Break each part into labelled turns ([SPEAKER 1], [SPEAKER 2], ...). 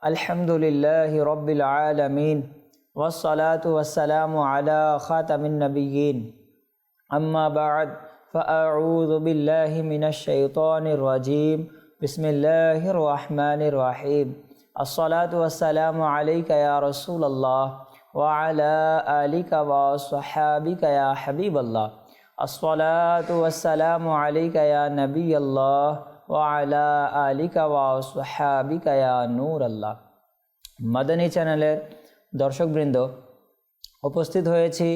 [SPEAKER 1] الحمد لله رب العالمين والصلاة والسلام على خاتم النبيين. أما بعد فأعوذ بالله من الشيطان الرجيم. بسم الله الرحمن الرحيم. الصلاة والسلام عليك يا رسول الله وعلى آلك وصحابك يا حبيب الله. الصلاة والسلام عليك يا نبي الله আলা আলিকা ওয়াহাবিকা নূর আল্লাহ মাদানী চ্যানেলের দর্শকবৃন্দ, উপস্থিত হয়েছি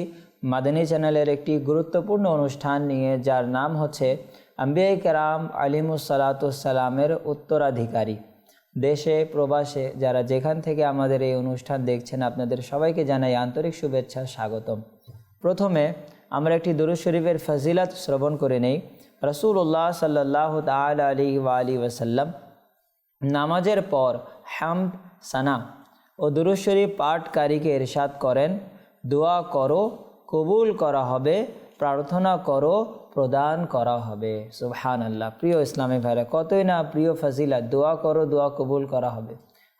[SPEAKER 1] মাদানী চ্যানেলের একটি গুরুত্বপূর্ণ অনুষ্ঠান নিয়ে, যার নাম হচ্ছে আম্বিয়াই কেরাম আলিমুসালাতুসালামের উত্তরাধিকারী। দেশে, প্রবাসে যারা যেখান থেকে আমাদের এই অনুষ্ঠান দেখছেন, আপনাদের সবাইকে জানাই আন্তরিক শুভেচ্ছা, স্বাগতম। প্রথমে আমরা একটি দুরু শরীফের ফাজিলাত শ্রবণ করে নেই। রসুল্লাহ সাল্লাহ তাল আলী আলী ওসাল্লাম নামাজের পর হামদ, সানা ও দুরুদ শরীফ পাঠকারীকে ইরশাদ করেন। দোয়া করো, কবুল করা হবে, প্রার্থনা করো, প্রদান করা হবে। সুবহান আল্লাহ প্রিয় ইসলামী ভাইরা, কতই না প্রিয় ফাজিলা দোয়া করো, দোয়া কবুল করা হবে।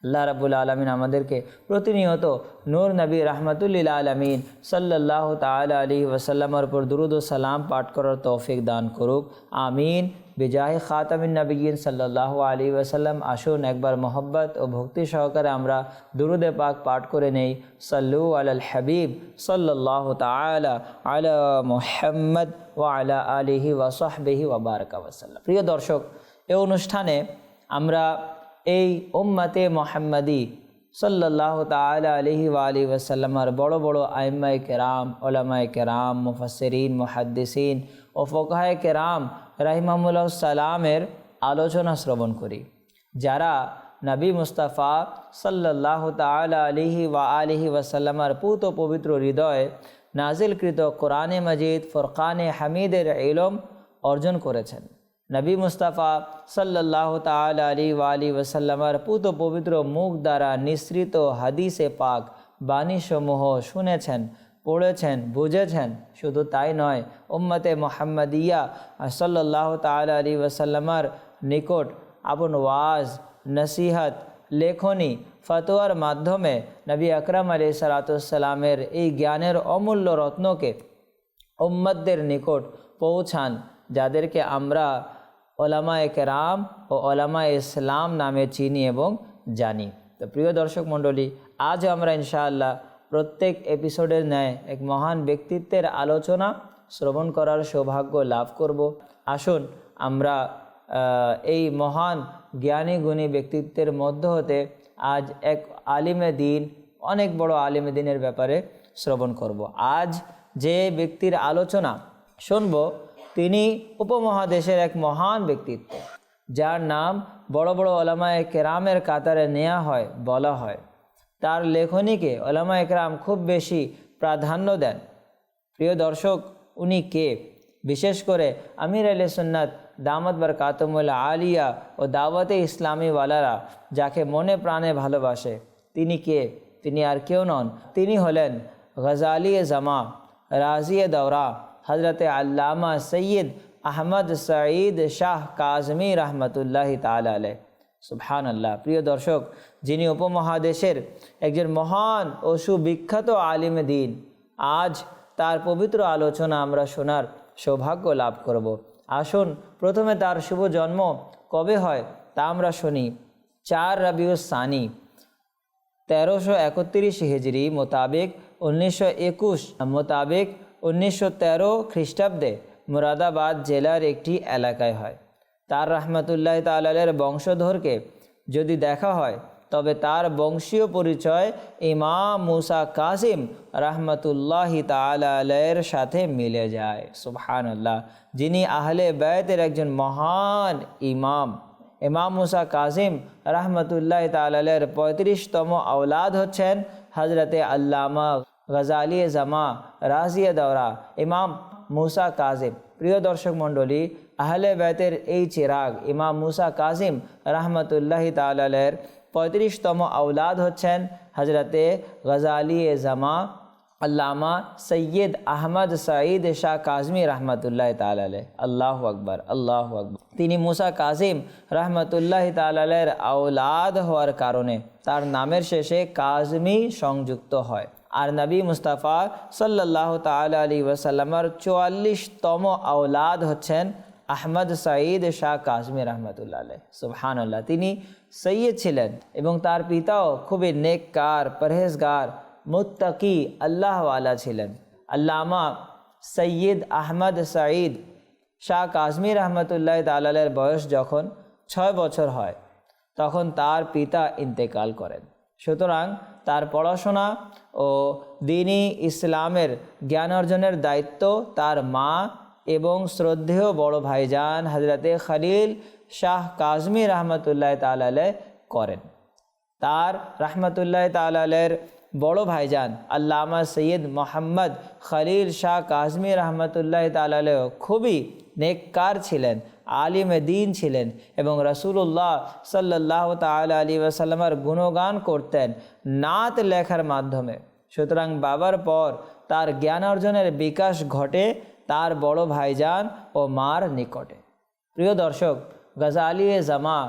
[SPEAKER 1] আল্লাহ রাবুল আলমিন আমাদেরকে প্রতিনিয়ত নূর নবী রহমতুল্লিল আলমিন সাল্লাহ তাল আলী ওসাল্লামর উপর দুরুদ ও সালাম পাঠ করার তৌফিক দান করুক আমিন বিজাহ খাতামিন নবীন সাল্লাহ আলী ওসাল্লাম আসুন একবার মোহব্বত ও ভক্তি সহকারে আমরা দুরুদে পাক পাঠ করে নেই সাল্লু আল হাবিব সাল্লাহ তালা আলা মোহাম্মদ ও আলা আলিহি ওয়াসাহবিহি ওবরকা ওসাল্লাম প্রিয় দর্শক এই অনুষ্ঠানে আমরা এই উম্মাতে মোহাম্মদী সাল্লাহ তালা আলহি আলি ওসাল্লামার বড় বড় আইম্মাই কেরাম ওলামাই কেরাম মুফসরিন মুহাদ্দিসিন ও ফোকায় কেরাম রাহিমামুল্লাহ সালামের আলোচনা শ্রবণ করি। যারা নবী মুস্তাফা সাল্লাহ তালা আলিহি ওয়া আলিহি ওয়াসাল্লামার পুত পবিত্র হৃদয় নাজিলকৃত কোরআনে মজিদ, ফরকানে হামিদের ইলম অর্জন করেছেন। নবী মুস্তাফা সাল্লাহ তাল আলী ওসাল্লামার পুত পবিত্র মুখ দ্বারা নিঃসৃত হাদিসে পাক বাণীসমূহ শুনেছেন, পড়েছেন, বুঝেছেন। শুধু তাই নয়, উম্মতে মোহাম্মদিয়া সাল্লাহ তাল আলী ওসাল্লামার নিকট আপন ওয়াজ, নসিহত, লেখনী, ফতোয়ার মাধ্যমে নবী আকরাম আলী সালাতামের এই জ্ঞানের অমূল্য রত্নকে উম্মদদের নিকট পৌঁছান, যাদেরকে আমরা ওলামায় কেরাম ও ওলামা ইসলাম নামে চিনি এবং জানি। তো প্রিয় দর্শক মণ্ডলী আজ আমরা ইনশাআল্লাহ প্রত্যেক এপিসোডের ন্যায় এক মহান ব্যক্তিত্বের আলোচনা শ্রবণ করার সৌভাগ্য লাভ করব। আসুন আমরা এই মহান জ্ঞানী গুণী ব্যক্তিত্বের মধ্য হতে আজ এক আলিমে দিন, অনেক বড় আলিমে দিনের ব্যাপারে শ্রবণ করব। আজ যে ব্যক্তির আলোচনা শুনব তিনি উপমহাদেশের এক মহান ব্যক্তিত্ব, যার নাম বড় বড় ওলামায় কেরামের কাতারে নেওয়া হয়, বলা হয়। তার লেখনীকে ওলামা একরাম খুব বেশি প্রাধান্য দেন। প্রিয় দর্শক, উনি কে? বিশেষ করে আমির আলী সুন্নাত দামদ বার কাতমুল্লা আলিয়া ও দাওয়াতে ইসলামী ওয়ালারা যাকে মনে প্রাণে ভালোবাসে, তিনি কে? তিনি আর কেউ নন, তিনি হলেন গজালি জামা রাজিয়ে দৌরা হজরত আল্লামা সৈয়দ আহমদ সঈদ শাহ কাজমি রহমতুল্লাহ তাল সুবহান আল্লাহ প্রিয় দর্শক, যিনি উপমহাদেশের একজন মহান ও সুবিখ্যাত আলিম দিন, আজ তার পবিত্র আলোচনা আমরা শোনার সৌভাগ্য লাভ করব। আসুন, প্রথমে তার শুভ জন্ম কবে হয় তা আমরা শুনি। চার রবিউস সানি, তেরোশো একত্রিশ হিজড়ি মোতাবেক, উনিশশো একুশ মোতাবেক উনিশশো তেরো খ্রিস্টাব্দে মুরাদাবাদ জেলার একটি এলাকায় হয়। তার রহমতুল্লাহ তালের বংশধরকে যদি দেখা হয়, তবে তার বংশীয় পরিচয় ইমাম মুসা কাসিম রহমতুল্লাহ তালের সাথে মিলে যায়। সুবহানাল্লাহ। যিনি আহলে ব্যতের একজন মহান ইমাম। ইমাম মুসা কাসিম রহমতুল্লাহ তালের পঁয়ত্রিশতম আওলাদ হচ্ছেন হজরতে আল্লামা গজালি জামা রাজিয়া দৌরা ইমাম মুসা কাজিম প্রিয় দর্শক মণ্ডলী আহলে বেতের এই চিরাগ ইমাম মুসা কাজিম রহমতুল্লাহ তালের পঁয়ত্রিশতম আওলাদ হচ্ছেন হজরতে গজালি জামা আল্লামা সৈয়দ আহমদ সাঈদ শাহ কাজমি রহমতুল্লাহ তালে আল্লাহ আকবর আল্লাহ আকবর। তিনি মুসা কাজিম রহমতুল্লাহ তালের আওলাদ হওয়ার কারণে তার নামের শেষে কাজমি সংযুক্ত হয়। আর নবী মুস্তাফা সাল্লাহ তালা আলী ওয়াসাল্লামার চুয়াল্লিশতম আওলাদ হচ্ছেন আহমদ সাঈদ শাহ কাজমি রহমতুল্লাহ আলহ সুবহানাল্লাহ, তিনি সৈয়দ ছিলেন এবং তার পিতাও খুবই নেককার, পরহেজগার, মুত্তাকি, আল্লাহওয়ালা ছিলেন। আল্লামা সৈয়দ আহমদ সাঈদ শাহ কাজমি রহমতুল্লাহ তালের বয়স যখন ছয় বছর হয়, তখন তার পিতা ইন্তেকাল করেন। সুতরাং তার পড়াশোনা ও দিনী ইসলামের জ্ঞান অর্জনের দায়িত্ব তার মা এবং শ্রদ্ধেয় বড় ভাইজান হজরতে খালিল শাহ কাজমি রহমতুল্লাহ তালে করেন। তার রহমতুল্লাহ তালের বড় ভাইজান আল্লামা সৈয়দ মোহাম্মদ খলিল শাহ কাজমি রহমতুল্লাহ তালেও খুবই নেককার ছিলেন। আলিম দিন ছিলেন এবং রসুল্লাহ সাল্লাহ তাল আলী ওসাল্লামার গুণগান করতেন নাত লেখার মাধ্যমে। সুতরাং বাবার পর তার জ্ঞান অর্জনের বিকাশ ঘটে তার বড় ভাইজান ও মার নিকটে। প্রিয় দর্শক, গজালি জামা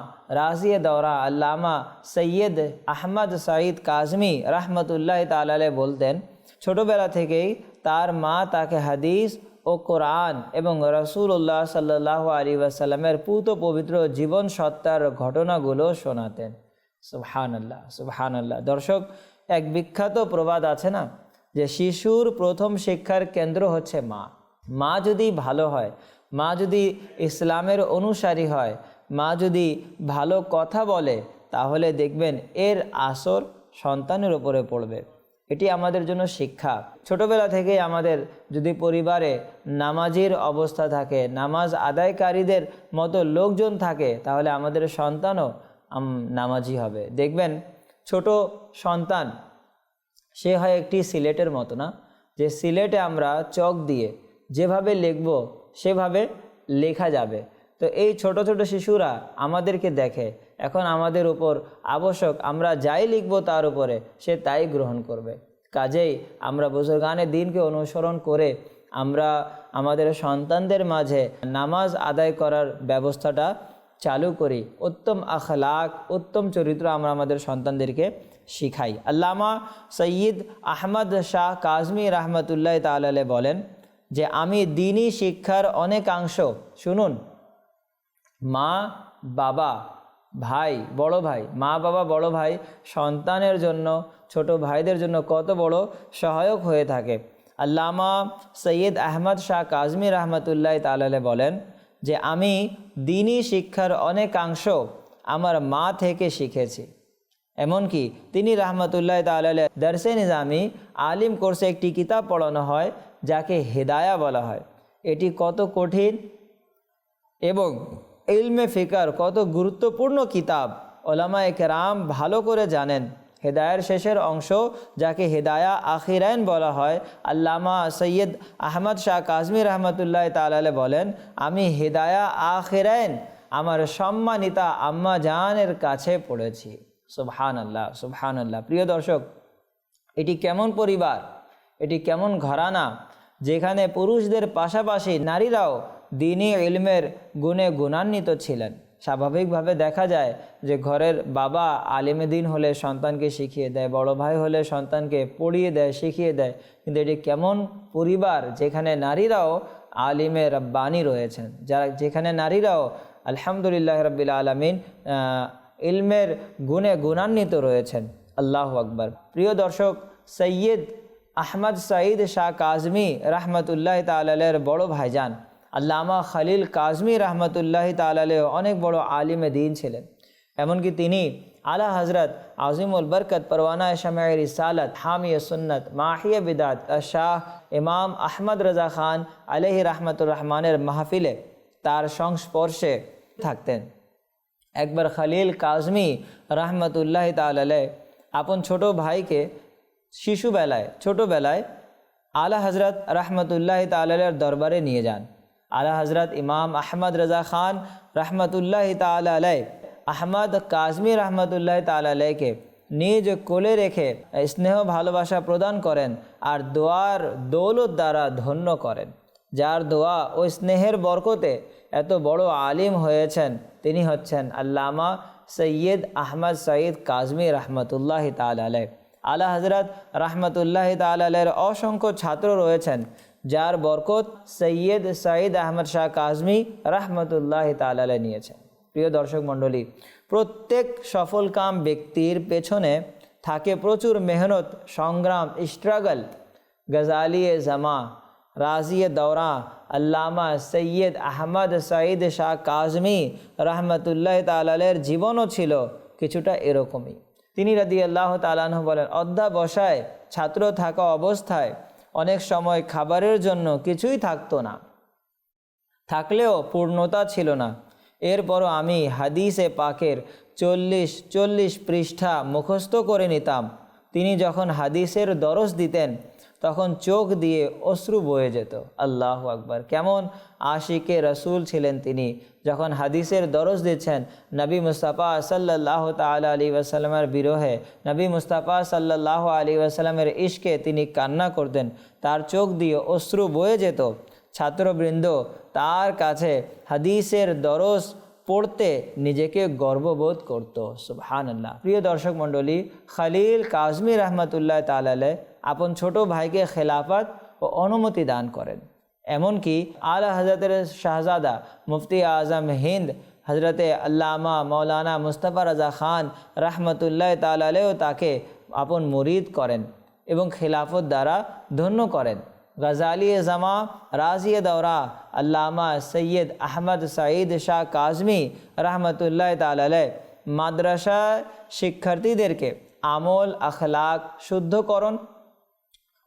[SPEAKER 1] রাজিয়ে দৌরা আল্লামা সৈয়দ আহমদ সাঈদ কাজমি রহমতুল্লাহ তালে বলতেন, ছোটবেলা থেকেই তার মা তাকে হাদিস ও কোরআন এবং রসুল্লাহ সাল্লাহ আলী ওয়াসাল্লামের পুত পবিত্র জীবন সত্তার ঘটনাগুলো শোনাতেন। সুবহান আল্লাহ সুবহান আল্লাহ দর্শক, এক বিখ্যাত প্রবাদ আছে না? যে শিশুর প্রথম শিক্ষার কেন্দ্র হচ্ছে মা। মা যদি ভালো হয়, মা যদি ইসলামের অনুসারী হয়, মা যদি ভালো কথা বলে, তাহলে দেখবেন এর আসর সন্তানের উপরে পড়বে। এটি আমাদের জন্য শিক্ষা। ছোটবেলা থেকে আমাদের যদি পরিবারে নামাজের অবস্থা থাকে, নামাজ আদায়কারীদের মতো লোকজন থাকে, তাহলে আমাদের সন্তানও নামাজি হবে। দেখবেন, ছোট সন্তান, সে হয় একটি সিলেটের মতো না, যে সিলেটে আমরা চক দিয়ে যেভাবে লিখব, সেভাবে লেখা যাবে। তো এই ছোট ছোট শিশুরা আমাদেরকে দেখে, এখন আমাদের উপর আবশ্যক আমরা যাই লিখব তার উপরে, সে তাই গ্রহণ করবে। কাজেই আমরা বুজুর্গানের দিনকে অনুসরণ করে আমরা আমাদের সন্তানদের মাঝে নামাজ আদায় করার ব্যবস্থাটা চালু করি। উত্তম আখলাক, উত্তম চরিত্র আমরা আমাদের সন্তানদেরকে শিখাই। আল্লামা সৈয়দ আহমদ শাহ কাজমি রহমতুল্লাহ তালে বলেন যে, আমি দিনই শিক্ষার অনেকাংশ, শুনুন মা, বাবা, ভাই, বড় ভাই। মা, বাবা, বড় ভাই সন্তানের জন্য, ছোট ভাইদের জন্য কত বড় সহায়ক হয়ে থাকে। আল্লামা সৈয়দ আহমদ শাহ কাজমি রহমতুল্লাহ তালে বলেন যে, আমি দিনই শিক্ষার অনেকাংশ আমার মা থেকে শিখেছি। এমনকি তিনি রহমতুল্লাহ তাল দর্শে নিজামি আলিম কোর্সে একটি কিতাব পড়ানো হয়, যাকে হেদায়া বলা হয়। এটি কত কঠিন এবং ইলমে ফিকার, কত গুরুত্বপূর্ণ কিতাব। ওলামা একরাম ভালো করে জানেন। হেদায়ের শেষের অংশ, যাকে হেদায়া আখিরাইন বলা হয়, আল্লামা সৈয়দ আহমদ শাহ কাজমি রহমতুল্লাহ তালালে বলেন, আমি হেদায়া আখিরাইন, আমার সম্মানিতা আম্মা জানের কাছে পড়েছি। সুবহান আল্লাহ সুবহান আল্লাহ প্রিয় দর্শক, এটি কেমন পরিবার? এটি কেমন ঘরানা? যেখানে পুরুষদের পাশাপাশি নারীরাও দিনী ইলমের গুণে গুণান্বিত ছিলেন। স্বাভাবিকভাবে দেখা যায় যে ঘরের বাবা আলিমে দিন হলে সন্তানকে শিখিয়ে দেয়, বড় ভাই হলে সন্তানকে পড়িয়ে দেয়, শিখিয়ে দেয়। কিন্তু এটি কেমন পরিবার যেখানে নারীরাও আলিমে রব্বানি রয়েছেন। যারা যেখানে নারীরাও আলহামদুলিল্লাহ রবিল আলমিন ইলমের গুণে গুণান্বিত রয়েছেন। আল্লাহ আকবর। প্রিয় দর্শক, সৈয়দ আহমদ সঈদ শাহ কাজমি রহমতুল্লাহ তালের বড় ভাইজান আল্লামা খালিল কাজমি রহমতুল্লাহ তালে অনেক বড় আলিমে দিন ছিলেন। এমনকি তিনি আলা হজরত আজিমুল বরকত, পরওয়ানা শামায় রিসালত, হামিয় সুন্নত, মাহিয়া বিদাত, শাহ ইমাম আহমদ রাজা খান আলহি রহমতুর রহমানের মাহফিলে তার সংস্পর্শে থাকতেন। একবার খালিল কাজমি রহমতুল্লাহ তালে আপন ছোট ভাইকে শিশুবেলায়, ছোটোবেলায় আলা হজরত রহমতুল্লাহ তালের দরবারে নিয়ে যান। আলা হজরত ইমাম আহমদ রাজা খান রহমতুল্লাহ তালাই আহমদ কাজমি রহমতুল্লাহ তালাইকে নিজ কোলে রেখে স্নেহ ভালোবাসা প্রদান করেন আর দোয়ার দৌলত দ্বারা ধন্য করেন। যার দোয়া ও স্নেহের বরকতে এত বড় আলিম হয়েছেন, তিনি হচ্ছেন আল্লামা সৈয়দ আহমদ সঈদ কাজমি রহমতুল্লাহ তাল আলা হজরত রহমতুল্লাহ তাল আলের অসংখ্য ছাত্র রয়েছেন যার বরকত সৈয়দ সঈদ আহমদ শাহ কাজমি রহমতুল্লাহ তাল আলাই নিয়েছেন। প্রিয় দর্শক মণ্ডলী, প্রত্যেক সফলকাম ব্যক্তির পেছনে থাকে প্রচুর মেহনত, সংগ্রাম স্ট্রাগল গজালিয়ে জামা, রাজিয়ে দৌরা আল্লামা সৈয়দ আহমদ সঈদ শাহ কাজমি রহমতুল্লাহ তালের জীবনও ছিল কিছুটা এরকমই। তিনি রাদি আল্লাহ তালাহ বলেন, অধ্যাবসায়, ছাত্র থাকা অবস্থায় অনেক সময় খাবারের জন্য কিছুই থাকতো না। থাকলেও পূর্ণতা ছিল না। এরপরও আমি হাদিসে পাকের চল্লিশ চল্লিশ পৃষ্ঠা মুখস্থ করে নিতাম। তিনি যখন হাদিসের দরস দিতেন তখন চোখ দিয়ে অশ্রু বয়ে যেত। আল্লাহ আকবার। কেমন আশিকে রসুল ছিলেন তিনি। যখন হাদিসের দরস দিচ্ছেন, নবী মুস্তাফা সাল্লাহ তালা আলী ওয়াসাল্লামের বিরহে নবী মুস্তাফা সাল্লাহ আলী ওয়াসাল্লামের ইশকে তিনি কান্না করতেন। তার চোখ দিয়ে অশ্রু বয়ে যেত। ছাত্রবৃন্দ তার কাছে হাদিসের দরস পড়তে নিজেকে গর্ববোধ করত। সুবহান আল্লাহ প্রিয় দর্শক মণ্ডলী, খালিল কাজমি রহমতুল্লাহ তালালে আপন ছোট ভাইকে খেলাফত ও অনুমতি দান করেন। এমনকি আলা হজরতের শাহজাদা মুফতি আজম হিন্দ হজরতে আল্লামা মৌলানা মুস্তফা রাজা খান রহমতুল্লাহ তালালেও তাকে আপন মুরিদ করেন এবং খেলাফত দ্বারা ধন্য করেন। গজালি জামা রাজিয়ে দৌরা আল্লামা সৈয়দ আহমদ সঈদ শাহ কাজমি রহমতুল্লাহ তালাই মাদ্রাসা শিক্ষার্থীদেরকে আমল, আখলাক, শুদ্ধকরণ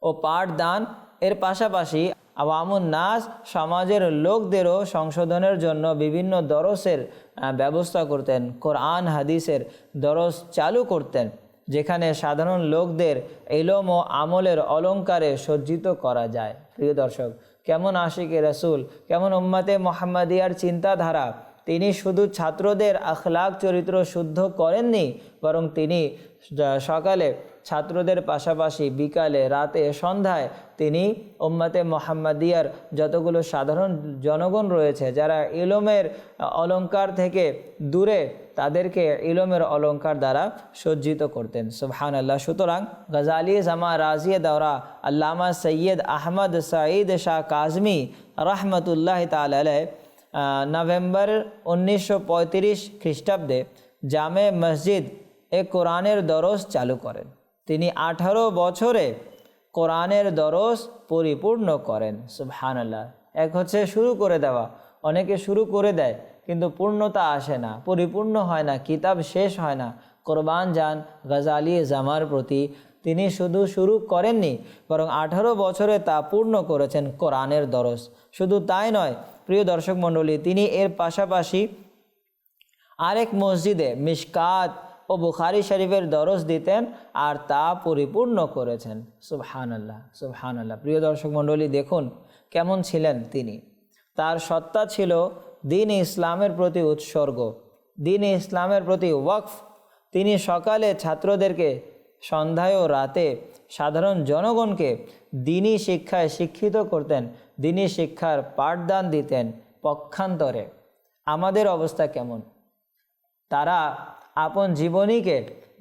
[SPEAKER 1] ও পাঠদান। এর পাশাপাশি আওয়ামুন নাস সমাজের লোকদেরও সংশোধনের জন্য বিভিন্ন দরসের ব্যবস্থা করতেন। কোরআন, হাদিসের দরস চালু করতেন, যেখানে সাধারণ লোকদের এলম ও আমলের অলঙ্কারে সজ্জিত করা যায়। প্রিয় দর্শক, কেমন আশিকে রসুল, কেমন উম্মাতে মোহাম্মদিয়ার চিন্তাধারা, তিনি শুধু ছাত্রদের আখলাক চরিত্র শুদ্ধ করেননি, বরং তিনি সকালে ছাত্রদের পাশাপাশি বিকালে, রাতে, সন্ধ্যায় তিনি উম্মাতে মোহাম্মদিয়ার যতগুলো সাধারণ জনগণ রয়েছে, যারা ইলমের অলঙ্কার থেকে দূরে, তাদেরকে ইলমের অলঙ্কার দ্বারা সজ্জিত করতেন। সুবহান আল্লাহ সুতরাং গজালি জামা রাজিয়ে দৌরা আল্লামা সৈয়দ আহমদ সঈদ শাহ কাজমি রহমতুল্লাহ তালাই নভেম্বর উনিশশো পঁয়ত্রিশ খ্রিস্টাব্দে জামে মসজিদ এ কোরআনের দরস চালু করেন। তিনি আঠারো বছরে কোরআনের দরস পরিপূর্ণ করেন সুবহান আল্লাহ এক হচ্ছে শুরু করে দেওয়া, অনেকে শুরু করে দেয়, কিন্তু পূর্ণতা আসে না, পরিপূর্ণ হয় না, কিতাব শেষ হয় না। কোরবান যান, গজালি, জামার প্রতি তিনি শুধু শুরু করেননি, বরং আঠারো বছরে তা পূর্ণ করেছেন কোরআনের দরস। শুধু তাই নয়, প্রিয় দর্শক মণ্ডলী, তিনি এর পাশাপাশি আরেক মসজিদে মিশকাত ও বুখারি শরীফের দরস দিতেন আর তা পরিপূর্ণ করেছেন। সুবহান আল্লাহ সুবহান আল্লাহ প্রিয় দর্শক মণ্ডলী, দেখুন কেমন ছিলেন তিনি। তার সত্তা ছিল দিন ইসলামের প্রতি উৎসর্গ, দিন ইসলামের প্রতি ওয়াকফ। তিনি সকালে ছাত্রদেরকে, সন্ধ্যায় ও রাতে সাধারণ জনগণকে দিনী শিক্ষায় শিক্ষিত করতেন, দিনী শিক্ষার পাঠদান দিতেন পক্ষান্তরে। আমাদের অবস্থা কেমন? তারা আপন জীবনীকে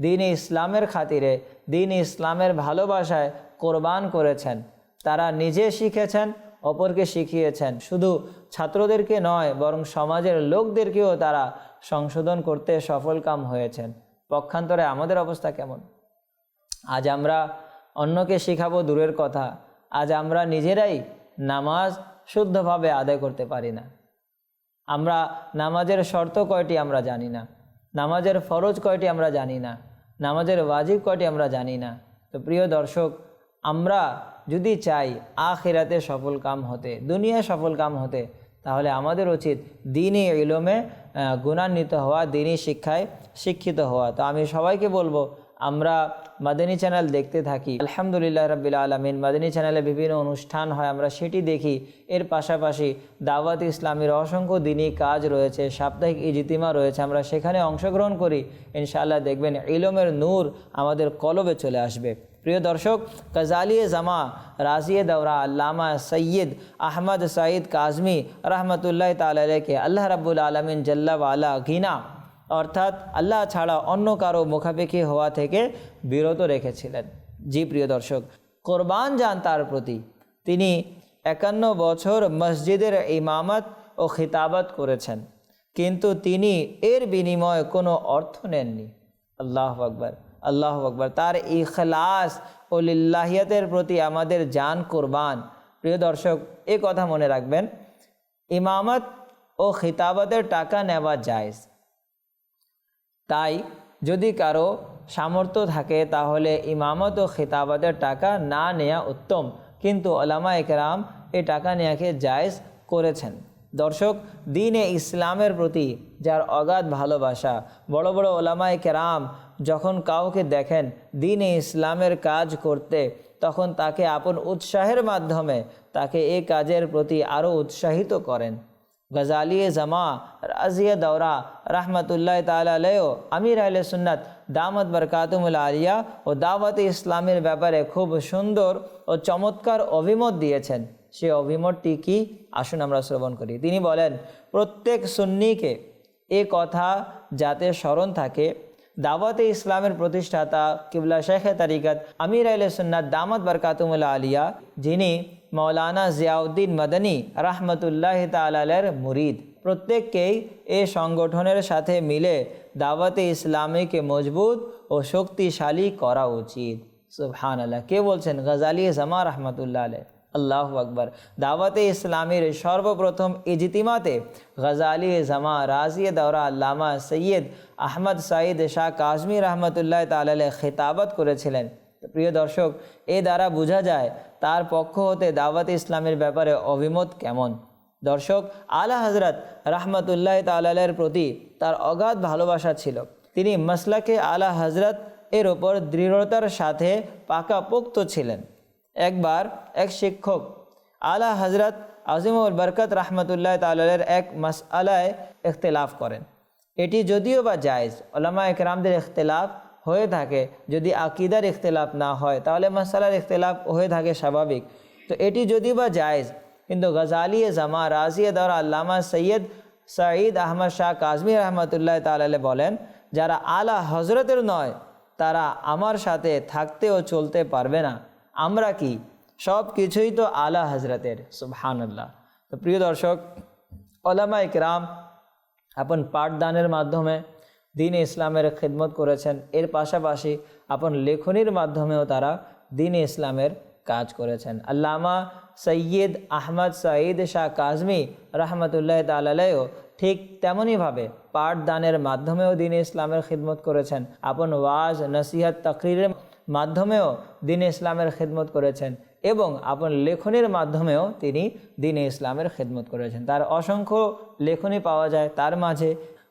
[SPEAKER 1] দিন ইসলামের খাতিরে, দিন ইসলামের ভালোবাসায় কোরবান করেছেন। তারা নিজে শিখেছেন, অপরকে শিখিয়েছেন। শুধু ছাত্রদেরকে নয়, বরং সমাজের লোকদেরকেও তারা সংশোধন করতে সফলকাম হয়েছেন। পক্ষান্তরে আমাদের অবস্থা কেমন? আজ আমরা অন্যকে শেখাবো দূরের কথা। আজ আমরা নিজেরাই নামাজ শুদ্ধভাবে আদায় করতে পারি না। আমরা নামাজের শর্ত কয়টি আমরা জানি না। নামাজের ফরজ কয়টি আমরা জানি না, নামাজের ওয়াজিব কয়টি আমরা জানি না। তো প্রিয় দর্শক, আমরা যদি চাই আখেরাতে সফল কাম হতে, দুনিয়ায় সফল কাম হতে, তাহলে আমাদের উচিত দিনই ইলমে গুণান্বিত হওয়া দিনই শিক্ষায় শিক্ষিত হওয়া। তো আমি সবাইকে বলব আমরা মাদানী চ্যানেল দেখতে থাকি। আলহামদুলিল্লাহ রবিল আলমিন, মাদানী চ্যানেলে বিভিন্ন অনুষ্ঠান হয়, আমরা সেটি দেখি। এর পাশাপাশি দাওয়াত ইসলামের অসংখ্য দিনই কাজ রয়েছে, সাপ্তাহিক ইজিতিমা রয়েছে, আমরা সেখানে অংশগ্রহণ করি। ইনশাআল্লাহ দেখবেন ইলমের নূর আমাদের কলবে চলে আসবে। প্রিয় দর্শক গজালিয়ে জামা রাজিয়ে দৌরা আল্লামা সৈয়দ আহমদ সাঈদ কাজমি, রহমতুল্লাহ তালকে আল্লাহ রাবুল আলমিন জল্লাওয়ালা ঘিনা অর্থাৎ আল্লাহ ছাড়া অন্য কারও মুখাপেক্ষি হওয়া থেকে বিরত রেখেছিলেন। জি প্রিয় দর্শক, কোরবান যান তার প্রতি। তিনি একান্ন বছর মসজিদের ইমামত ও খিতাবত করেছেন। কিন্তু তিনি এর বিনিময়ে কোনো অর্থ নেননি। আল্লাহ আকবর আল্লাহ আকবর। তার ইখলাস ও লিল্লাহিয়াতের প্রতি আমাদের জান কোরবান। প্রিয় দর্শক, এ কথা মনে রাখবেন, ইমামত ও খিতাবতের টাকা নেওয়া যায় তাই যদি কারও সামর্থ্য থাকে, তাহলে ইমামত ও খিতাবতের টাকা না নেওয়া উত্তম। কিন্তু ওলামা একরাম এই টাকা নেয়াকে জায়জ করেছেন। দর্শক, দিনে ইসলামের প্রতি যার অগাধ ভালোবাসা, বড় বড় ওলামায় কেরাম যখন কাউকে দেখেন দিনে ইসলামের কাজ করতে, তখন তাকে আপন উৎসাহের মাধ্যমে তাকে এ কাজের প্রতি আরও উৎসাহিত করেন। গজালিয়ে জামা রাজিয়া দৌরা রহমতুল্লাহ তালেও আমির আহলে সুন্নাত, দামত বরকাতুমুল আলিয়া ও দাওয়াত ইসলামের ব্যাপারে খুব সুন্দর ও চমৎকার অভিমত দিয়েছেন। সে অভিমতটি কি? আসুন আমরা শ্রবণ করি। তিনি বলেন, প্রত্যেক সুন্নিকে এ কথা যাতে স্মরণ থাকে, দাওয়াতে ইসলামের প্রতিষ্ঠাতা কিবলা শেখে তারিকাত আমির আল সুন্নাত, দামত বরকাতুমুল্লা আলিয়া যিনি মৌলানা জিয়াউদ্দিন মদনী রহমতুল্লাহ তালের মুরিদ। প্রত্যেককেই এ সংগঠনের সাথে মিলে দাওয়াতে ইসলামীকে মজবুত ও শক্তিশালী করা উচিত। সুবহান আল্লাহ কে বলছেন? গজালি জামা রহমতুল্লাহ আলহ আল্লাহ আকবর। দাওয়াতে ইসলামীর সর্বপ্রথম ইজতিমাতে গজালি জামা রাজিয়ে দৌরা আল্লামা সৈয়দ আহমদ সাঈদ শাহ কাজমি রহমতুল্লাহ তালে খেতাবত করেছিলেন। প্রিয় দর্শক, এ দ্বারা বোঝা যায় তার পক্ষ হতে দাওয়াত ইসলামের ব্যাপারে অভিমত কেমন। দর্শক, আলা হজরত রহমতুল্লাহ তালের প্রতি তার অগাধ ভালোবাসা ছিল। তিনি মসলাকে আলা হজরত এর ওপর দৃঢ়তার সাথে পাকাপোক্ত ছিলেন। একবার এক শিক্ষক, আলা হজরত আজিমুল বরকত রহমতুল্লাহ তালের এক মসআলায় ইখতলাফ করেন। এটি যদিও বা জায়জ ওলামা একরামদের ইখতলাফ হয়ে থাকে। যদি আকিদার ইখতলাফ না হয়, তাহলে মশালার ইখতলাফ হয়ে থাকে স্বাভাবিক। তো এটি যদি বা জায়জ, কিন্তু গজালি জামা রাজিয়া দর আল্লামা সৈয়দ সঈদ আহমদ শাহ কাজমি রহমতুল্লাহ তালে বলেন, যারা আলা হজরতের নয়, তারা আমার সাথে থাকতে ও চলতে পারবে না। আমরা কি? সব কিছুই তো আলা হজরতের সুবহানাল্লাহ। তো প্রিয় দর্শক ওলামা ইকরাম আপন পাঠদানের মাধ্যমে দিন ইসলামের খেদমত করেছেন। এর পাশাপাশি আপন লেখনির মাধ্যমেও তারা দিন ইসলামের কাজ করেছেন। আল্লামা সৈয়দ আহমদ সঈদ শাহ কাজমি রহমতুল্লাহ তালাইও ঠিক তেমনইভাবে পাঠদানের মাধ্যমেও দিন ইসলামের খিদমত করেছেন। আপন ওয়াজ, নসিহত, তকরিরের মাধ্যমেও দিন ইসলামের খেদমত করেছেন এবং আপন লেখনের মাধ্যমেও তিনি দিন ইসলামের খেদমত করেছেন। তার অসংখ্য লেখনী পাওয়া যায়। তার মাঝে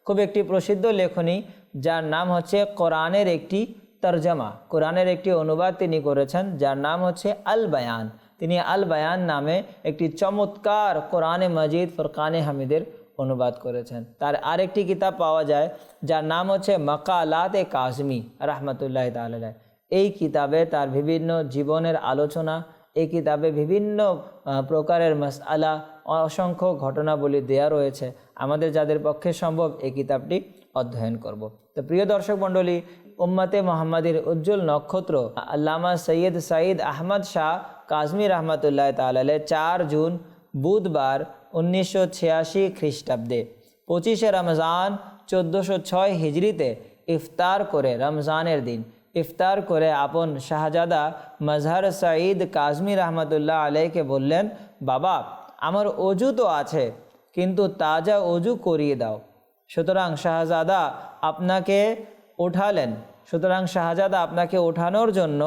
[SPEAKER 1] খুব একটি প্রসিদ্ধ লেখনী, যার নাম হচ্ছে কোরআনের একটি তর্জমা। কোরআনের একটি অনুবাদ তিনি করেছেন, যার নাম হচ্ছে আল বায়ান তিনি আল বায়ান নামে একটি চমৎকার কোরআনে মজিদ ফরকানে হামিদের অনুবাদ করেছেন। তার আরেকটি কিতাব পাওয়া যায়, যার নাম হচ্ছে মকালাত এ কাজমি, রহমতুল্লাহ তাল্লাহ এই কিতাবে তার বিভিন্ন জীবনের আলোচনা এই কিতাবে বিভিন্ন প্রকারের মশালা অসংখ্য ঘটনাবলী দেয়া রয়েছে আমাদের যাদের পক্ষে সম্ভব এই কিতাবটি অধ্যয়ন করব। তো প্রিয় দর্শক মণ্ডলী, উম্মাতে মোহাম্মদের উজ্জ্বল নক্ষত্র, আল্লামা সৈয়দ সাঈদ আহমদ শাহ কাজমি রহমতুল্লাহ তালে চার জুন বুধবার উনিশশো ছিয়াশি খ্রিস্টাব্দে পঁচিশে রমজান চোদ্দোশো ছয় হিজড়িতে ইফতার করে রমজানের দিন ইফতার করে আপন শাহজাদা মজহর সঈদ কাজমি রহমতুল্লাহ আলাইকে বললেন, বাবা, আমার অজু তো আছে, কিন্তু তাজা অজু করিয়ে দাও। সুতরাং শাহজাদা আপনাকে উঠালেন সুতরাং শাহজাদা আপনাকে ওঠানোর জন্য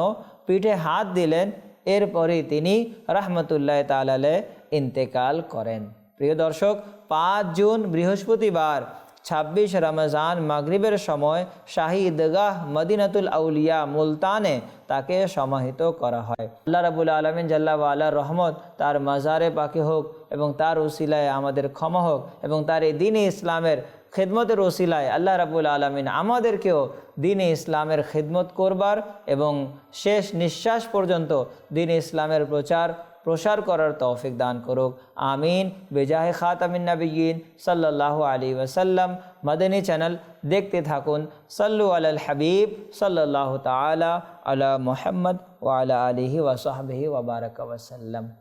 [SPEAKER 1] পিঠে হাত দিলেন। এরপরে তিনি রহমতুল্লাহ তালালে ইন্তেকাল করেন। প্রিয় দর্শক, পাঁচ জুন বৃহস্পতিবার ছাব্বিশ রমজান মাগরিবের সময় শাহী ঈদগাহ মদিনাতুল আউলিয়া মুলতানে তাকে সমাহিত করা হয়। আল্লাহ রাবুল আলমিন জাল্লা আল্লাহর রহমত তার মাজারে পাকে হোক এবং তার উসিলায় আমাদের ক্ষমা হোক এবং তার এই দিনে ইসলামের খেদমতের ওসিলায় আল্লাহ রাবুল আলমিন আমাদেরকেও দিনে ইসলামের খেদমত করবার এবং শেষ নিঃশ্বাস পর্যন্ত দিন ইসলামের প্রচার প্রসার করার তৌফিক দান করুক। আমিন। বেজাহে খাতামিন নবীন সাল্লাহ আলী ওয়াসাল্লাম। মদনী চ্যানেল দেখতে থাকুন। সাল্লু আল হাবিব সাল্লাহ তালা আলা মোহাম্মদ ওয়ালা আলিহি ওয়াসাহবিহি ওবারক ওয়াসাল্লাম